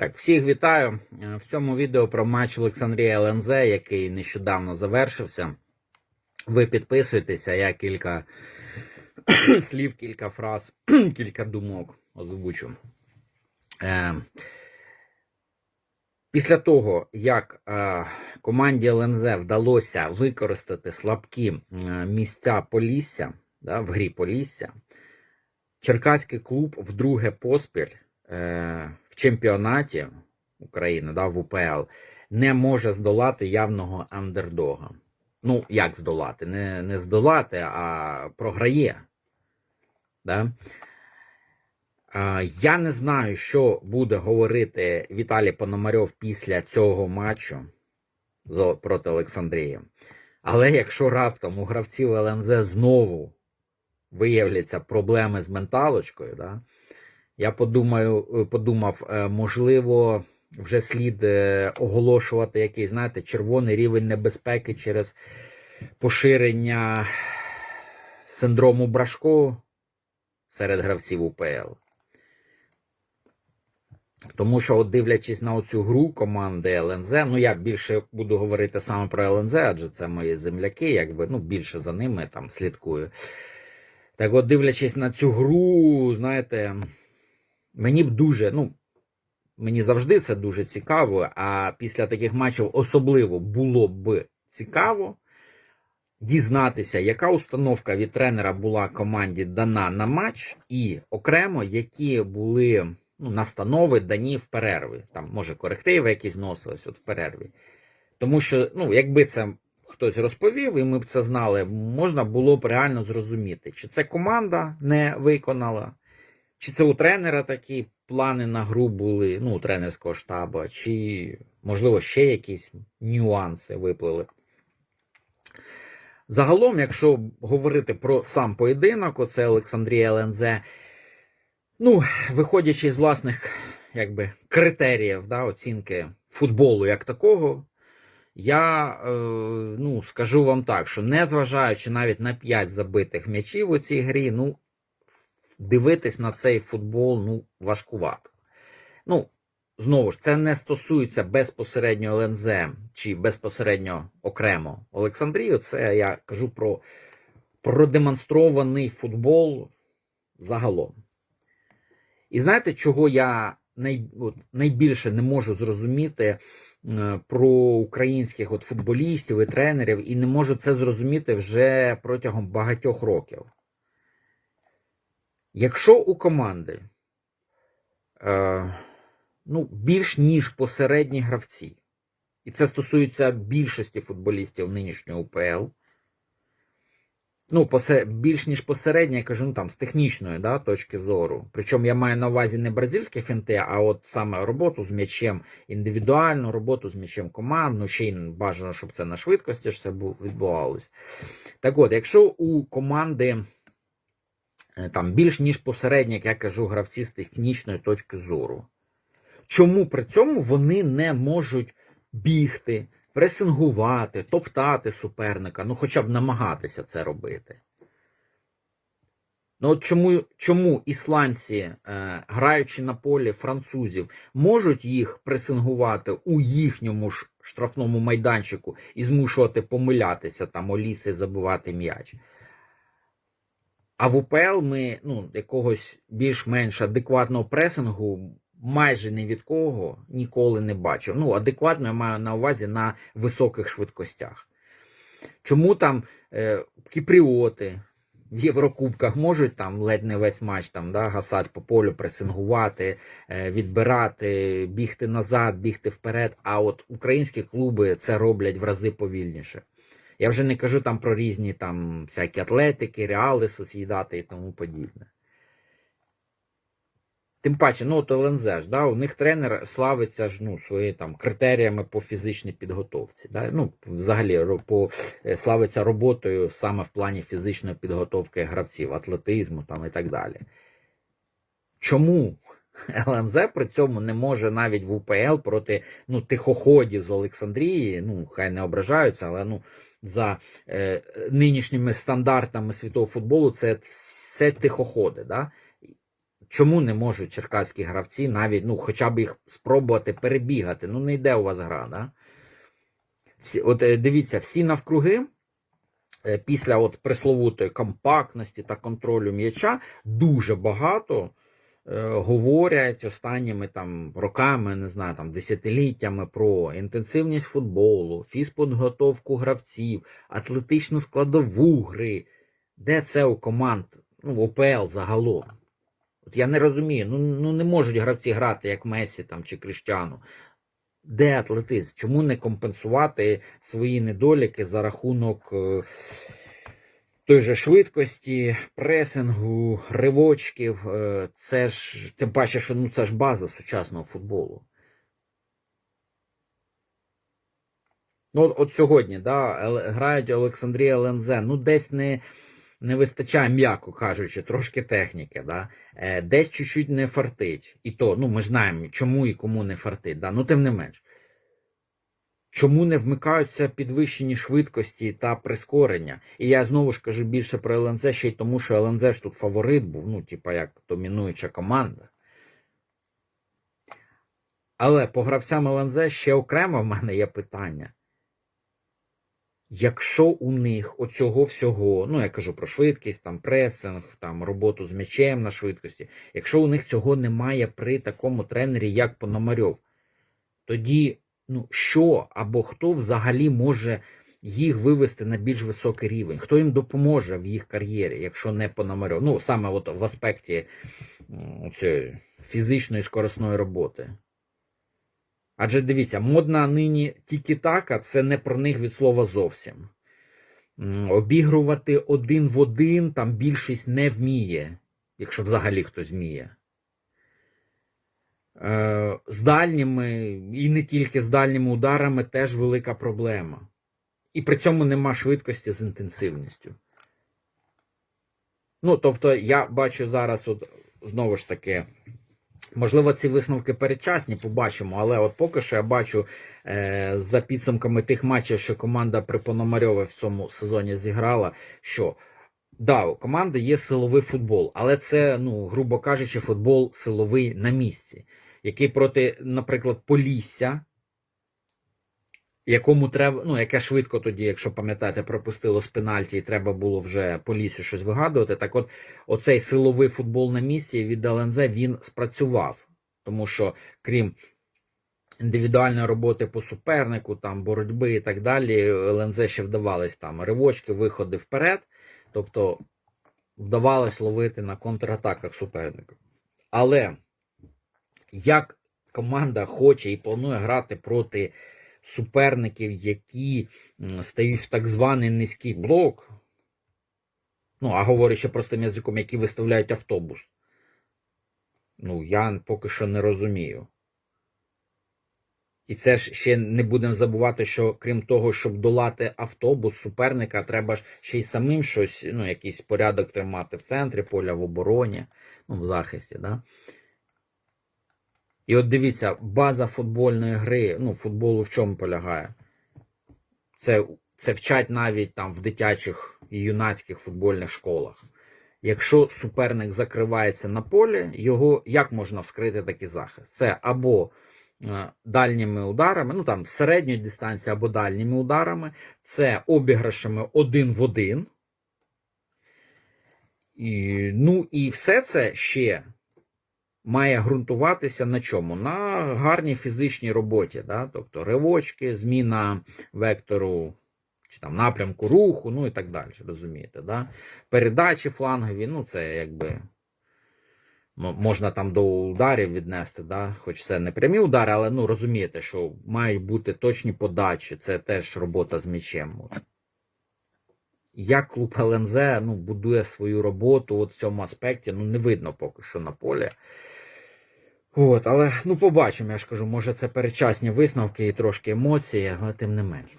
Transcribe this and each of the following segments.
Так, всіх вітаю. Е, В цьому відео про матч Олександрія ЛНЗ, який нещодавно завершився. Ви підписуєтеся, я кілька слів, кілька фраз, кілька думок озвучу. Е, Після того, як е, команді ЛНЗ вдалося використати слабкі е, місця Полісся да, в грі Полісся, Черкаський клуб вдруге поспіль е, в чемпіонаті України да, в УПЛ не може здолати явного андердога. Ну, як здолати? Не, не здолати, а програє. Да? Я не знаю, що буде говорити Віталій Пономарьов після цього матчу проти Олександрії. Але якщо раптом у гравців ЛНЗ знову виявляться проблеми з менталочкою, да, я подумаю, подумав, е, можливо, вже слід е, оголошувати якийсь, знаєте, червоний рівень небезпеки через поширення синдрому Брашко серед гравців УПЛ. Тому що, от дивлячись на оцю гру команди ЛНЗ, ну я більше буду говорити саме про ЛНЗ, адже це мої земляки, якби ну більше за ними там слідкую. Так от, дивлячись на цю гру, знаєте, мені б дуже, ну, мені завжди це дуже цікаво, а після таких матчів особливо було б цікаво дізнатися, яка установка від тренера була команді дана на матч, і окремо, які були ну, настанови дані в перерві. Там, може, корективи якісь носились от в перерві. Тому що, ну, якби це хтось розповів, і ми б це знали, можна було б реально зрозуміти, чи це команда не виконала, чи це у тренера такі плани на гру були, ну, у тренерського штабу, чи, можливо, ще якісь нюанси виплили. Загалом, якщо говорити про сам поєдинок, оце Олександрія ЛНЗ, ну, виходячи з власних якби, критеріїв да, оцінки футболу як такого, я е, ну, скажу вам так, що незважаючи навіть на 5 забитих м'ячів у цій грі, ну, дивитись на цей футбол ну, важкувато. Ну, знову ж, це не стосується безпосередньо ЛНЗ чи безпосередньо окремо Олександрію. Це я кажу про продемонстрований футбол загалом. І знаєте, чого я най, найбільше не можу зрозуміти е, про українських от, футболістів і тренерів, і не можу це зрозуміти вже протягом багатьох років. Якщо у команди е, ну, більш ніж посередні гравці, і це стосується більшості футболістів нинішнього УПЛ, ну, посе, більш ніж посередня, я кажу, ну там з технічної да, точки зору. Причому я маю на увазі не бразильські фінти, а от саме роботу з м'ячем, індивідуальну роботу з м'ячем командну, ще й бажано, щоб це на швидкості ж це бу- відбувалось. Так от, якщо у команди там більш ніж посередні, як я кажу, гравці з технічної точки зору, чому при цьому вони не можуть бігти, пресингувати, топтати суперника, ну хоча б намагатися це робити. Ну от чому, чому ісландці, е, граючи на полі французів, можуть їх пресингувати у їхньому ж штрафному майданчику і змушувати помилятися там оліси забивати м'яч. А в УПЛ ми ну, якогось більш-менш адекватного пресингу майже ні від кого ніколи не бачив. Ну, адекватно я маю на увазі на високих швидкостях. Чому там е, кіпріоти в Єврокубках можуть там ледь не весь матч там, да, гасати по полю, пресингувати, е, відбирати, бігти назад, бігти вперед. А от українські клуби це роблять в рази повільніше. Я вже не кажу там про різні там всякі атлетики, реали, сосідати і тому подібне. Тим паче, ну от ЛНЗ ж, да, у них тренер славиться ж ну, своїми там критеріями по фізичній підготовці. Да? Ну, взагалі по, е, славиться роботою саме в плані фізичної підготовки гравців, атлетизму там, і так далі. Чому ЛНЗ при цьому не може навіть в УПЛ проти ну, тихоходів з Олександрії, ну, хай не ображаються, але ну, за е, нинішніми стандартами світового футболу це все тихоходи. Да? чому не можуть черкаські гравці навіть, ну, хоча б їх спробувати перебігати? Ну, не йде у вас гра, да? Всі, от е, дивіться, всі навкруги. е, Після от пресловутої компактності та контролю м'яча дуже багато говорять останніми там роками, не знаю, там десятиліттями про інтенсивність футболу, фізподготовку гравців, атлетичну складову гри. Де це у команд, ну, ОПЛ загалом? От я не розумію, ну, ну не можуть гравці грати як Месі там, чи Кріштіану. Де атлетизм? Чому не компенсувати свої недоліки за рахунок е, той же швидкості, пресингу, ривочків? Е, Це ж, тим паче, що ну, це ж база сучасного футболу. Ну, от, от сьогодні, да, грають Олександрія Лензе. Ну, десь не, не вистачає, м'яко кажучи, трошки техніки. Да? Е, десь чуть-чуть не фартить. І то, ну, ми знаємо, чому і кому не фартить. Да? Ну, тим не менш. Чому не вмикаються підвищені швидкості та прискорення? І я знову ж кажу більше про ЛНЗ, ще й тому, що ЛНЗ ж тут фаворит був, ну, типа як домінуюча команда. Але по гравцям ЛНЗ ще окремо в мене є питання. Якщо у них оцього всього, ну я кажу про швидкість, там пресинг, там роботу з м'ячем на швидкості, якщо у них цього немає при такому тренері, як Пономарьов, тоді ну, що або хто взагалі може їх вивести на більш високий рівень? Хто їм допоможе в їх кар'єрі, якщо не Пономарьов? Ну, саме от в аспекті цієї фізичної скоросної роботи. Адже дивіться, модна нині тільки-така, це не про них від слова зовсім. Обігрувати один в один там більшість не вміє, якщо взагалі хтось вміє. Е, З дальніми, і не тільки з дальніми ударами, теж велика проблема. І при цьому нема швидкості з інтенсивністю. Ну, тобто, я бачу зараз, от, знову ж таки, можливо, ці висновки передчасні, побачимо, але от поки що я бачу е, за підсумками тих матчів, що команда при Пономарьові в цьому сезоні зіграла, що да, у команди є силовий футбол, але це, ну, грубо кажучи, футбол силовий на місці, який проти, наприклад, Полісся, якому треба, ну, яке швидко тоді, якщо пам'ятаєте, пропустило з пенальті, і треба було вже Поліссю щось вигадувати. Так от, оцей силовий футбол на місці від ЛНЗ він спрацював. Тому що, крім індивідуальної роботи по супернику, там боротьби і так далі, ЛНЗ ще вдавались там ривочки, виходи вперед. Тобто вдавалось ловити на контратаках суперника. Але як команда хоче і планує грати проти суперників, які стають в так званий низький блок, ну, а говорячи простим язиком, які виставляють автобус, ну, я поки що не розумію. І це ж ще не будемо забувати, що крім того, щоб долати автобус суперника, треба ж ще й самим щось, ну, якийсь порядок тримати в центрі поля, в обороні, ну, в захисті. Да? І от дивіться, база футбольної гри, ну, футболу в чому полягає? Це, це вчать навіть там в дитячих і юнацьких футбольних школах. Якщо суперник закривається на полі, його як можна вскрити такий захист? Це або е, дальніми ударами, ну там середньої дистанції або дальніми ударами, це обіграшами один в один. І, ну і все це ще має ґрунтуватися на чому? На гарній фізичній роботі, да? тобто ривочки, зміна вектору чи там напрямку руху, ну і так далі, розумієте, да? передачі флангові, ну це якби можна там до ударів віднести, да? хоч це не прямі удари, але ну розумієте, що мають бути точні подачі, це теж робота з м'ячем. Як клуб ЛНЗ ну, будує свою роботу от в цьому аспекті, ну не видно поки що на полі. От, але ну побачимо, я ж кажу, може це передчасні висновки і трошки емоції, але тим не менш.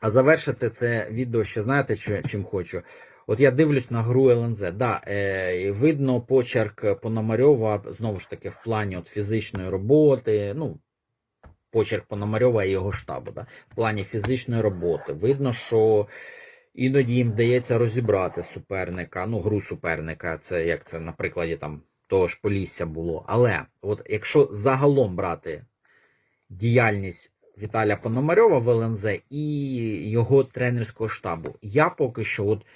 А завершити це відео ще знаєте, чим хочу. От я дивлюсь на гру ЛНЗ. Да, е, видно почерк Пономарьова, знову ж таки, в плані от фізичної роботи. Ну, почерк Пономарьова і його штабу. Да, в плані фізичної роботи. Видно, що іноді їм вдається розібрати суперника, ну, гру суперника. Це як це на прикладі там того ж Полісся було. Але от якщо загалом брати діяльність Віталія Пономарьова в ЛНЗ і його тренерського штабу, я поки що от,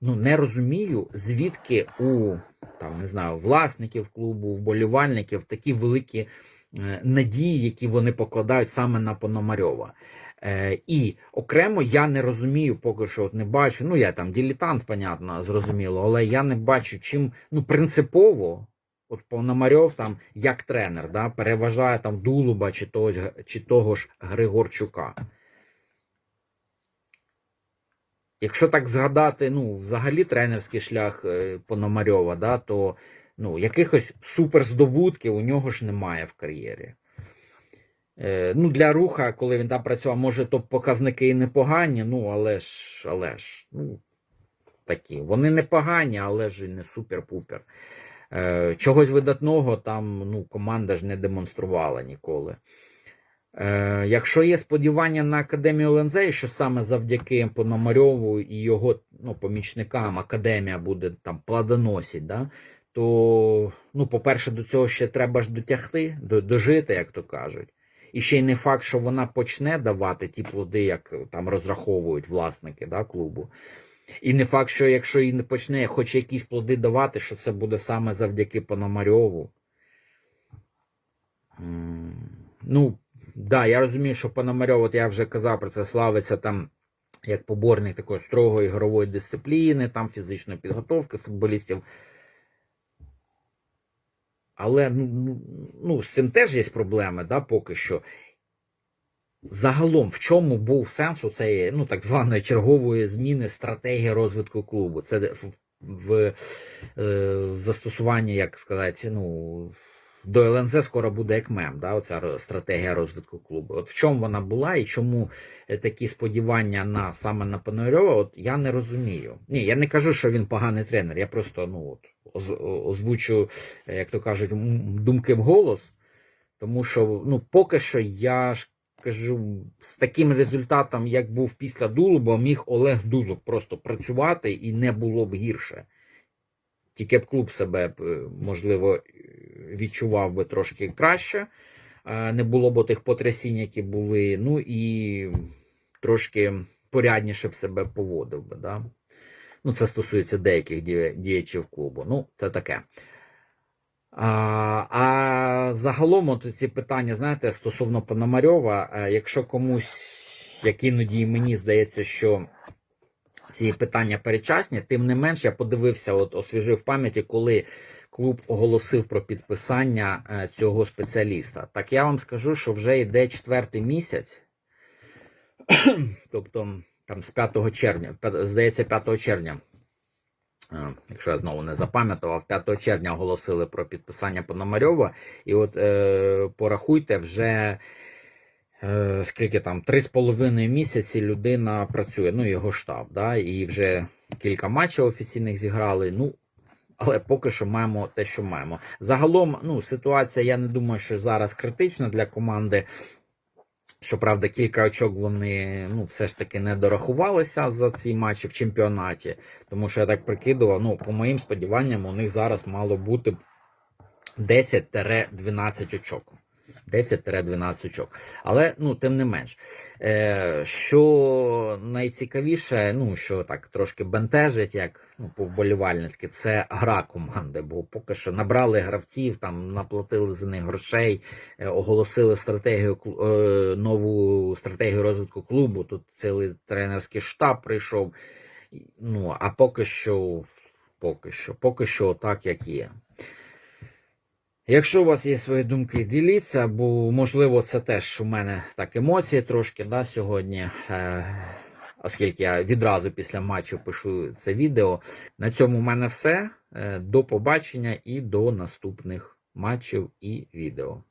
ну, не розумію, звідки у там, не знаю, власників клубу, вболівальників такі великі е, надії, які вони покладають саме на Пономарьова. Е, і окремо я не розумію, поки що от не бачу. Ну, я там дилетант, понятно, зрозуміло, але я не бачу, чим ну, принципово, от Пономарьов там як тренер, да, переважає там Дулуба чи того, чи того ж Григорчука. Якщо так згадати, ну, взагалі тренерський шлях е, Пономарьова, да, то ну, якихось суперздобутків у нього ж немає в кар'єрі. Е, ну, для руха, коли він там працював, може, то показники і непогані, ну, але ж, але ж, ну, такі. Вони непогані, але ж і не супер-пупер. Е, чогось видатного там ну, команда ж не демонструвала ніколи. Е, якщо є сподівання на Академію ЛНЗ, що саме завдяки Пономарьову і його ну, помічникам Академія буде там плодоносить, да, то, ну, по-перше, до цього ще треба ж дотягти, до- дожити, як то кажуть. І ще й не факт, що вона почне давати ті плоди, як там розраховують власники да, клубу. І не факт, що якщо і не почне хоч якісь плоди давати, що це буде саме завдяки Пономарьову. Ну, да, я розумію, що Пономарьов, от я вже казав про це, славиться там як поборник такої строгої ігрової дисципліни, там фізичної підготовки футболістів. Але ну, ну, з цим теж є проблеми, да, поки що. Загалом, в чому був сенс у цієї ну, так званої чергової зміни стратегії розвитку клубу? Це в, в, е, в застосуванні, як сказати, ну, до ЛНЗ скоро буде як мем, да, оця стратегія розвитку клубу. От в чому вона була і чому е, такі сподівання на саме на Пономарьова, от я не розумію. Ні, я не кажу, що він поганий тренер. Я просто ну, от, озвучу, е, як то кажуть, думки в голос. Тому що ну, поки що я ж кажу, з таким результатом, як був після Дулуба, міг Олег Дулуб просто працювати і не було б гірше. Тільки б клуб себе, е, можливо, е, відчував би трошки краще, не було б тих потрясінь, які були, ну і трошки порядніше б себе поводив би. Да? Ну, це стосується деяких діячів клубу. Ну, це таке. А, а загалом, от ці питання, знаєте, стосовно Пономарьова, е, якщо комусь, як іноді і мені здається, що ці питання перечасні, тим не менш, я подивився, от освіжив пам'яті, коли клуб оголосив про підписання е, цього спеціаліста. Так я вам скажу, що вже йде четвертий місяць, тобто там з 5 червня, здається, 5 червня. Якщо я знову не запам'ятував, 5 червня оголосили про підписання Пономарьова. І от е, порахуйте, вже е, скільки там, 3,5 місяці людина працює, ну, його штаб, да, і вже кілька матчів офіційних зіграли. Ну, але поки що маємо те, що маємо. Загалом, ну, ситуація, я не думаю, що зараз критична для команди. Щоправда, кілька очок вони ну, все ж таки не дорахувалися за ці матчі в чемпіонаті. Тому що я так прикидував, ну, по моїм сподіванням, у них зараз мало бути 10-12 очок. 10-12 очок. Але ну, тим не менш, е, що найцікавіше, ну що так трошки бентежить, як ну, по-вболівальницьки, це гра команди. Бо поки що набрали гравців, там наплатили за них грошей, е, оголосили стратегію е, нову стратегію розвитку клубу. Тут цілий тренерський штаб прийшов. Ну а поки що, поки що, поки що так, як є. Якщо у вас є свої думки, діліться, бо можливо це теж у мене так емоції трошки да, сьогодні, е, оскільки я відразу після матчу пишу це відео. На цьому в мене все. Е, До побачення і до наступних матчів і відео.